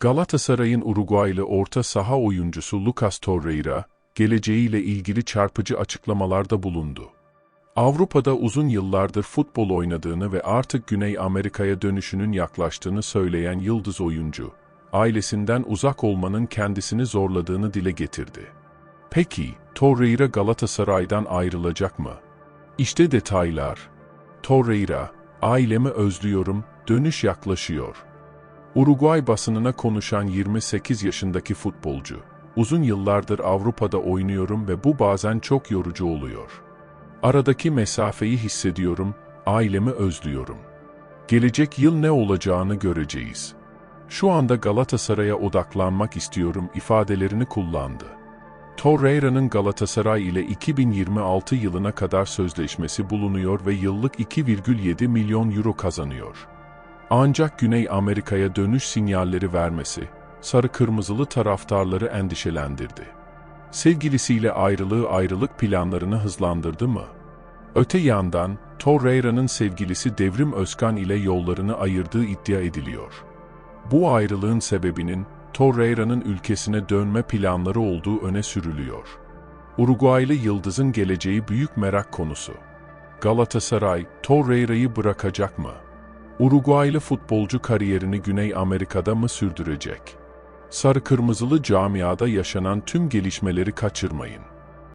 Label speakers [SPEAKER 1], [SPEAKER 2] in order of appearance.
[SPEAKER 1] Galatasaray'ın Uruguaylı orta saha oyuncusu Lucas Torreira, geleceğiyle ilgili çarpıcı açıklamalarda bulundu. Avrupa'da uzun yıllardır futbol oynadığını ve artık Güney Amerika'ya dönüşünün yaklaştığını söyleyen yıldız oyuncu, ailesinden uzak olmanın kendisini zorladığını dile getirdi. Peki, Torreira Galatasaray'dan ayrılacak mı? İşte detaylar. Torreira, ailemi özlüyorum, dönüş yaklaşıyor. Uruguay basınına konuşan 28 yaşındaki futbolcu, uzun yıllardır Avrupa'da oynuyorum ve bu bazen çok yorucu oluyor. Aradaki mesafeyi hissediyorum, ailemi özlüyorum. Gelecek yıl ne olacağını göreceğiz. Şu anda Galatasaray'a odaklanmak istiyorum ifadelerini kullandı. Torreira'nın Galatasaray ile 2026 yılına kadar sözleşmesi bulunuyor ve yıllık 2,7 milyon euro kazanıyor. Ancak Güney Amerika'ya dönüş sinyalleri vermesi, sarı kırmızılı taraftarları endişelendirdi. Sevgilisiyle ayrılığı ayrılık planlarını hızlandırdı mı? Öte yandan, Torreira'nın sevgilisi Devrim Özkan ile yollarını ayırdığı iddia ediliyor. Bu ayrılığın sebebinin, Torreira'nın ülkesine dönme planları olduğu öne sürülüyor. Uruguaylı Yıldız'ın geleceği büyük merak konusu. Galatasaray, Torreira'yı bırakacak mı? Uruguaylı futbolcu kariyerini Güney Amerika'da mı sürdürecek? Sarı kırmızılı camiada yaşanan tüm gelişmeleri kaçırmayın.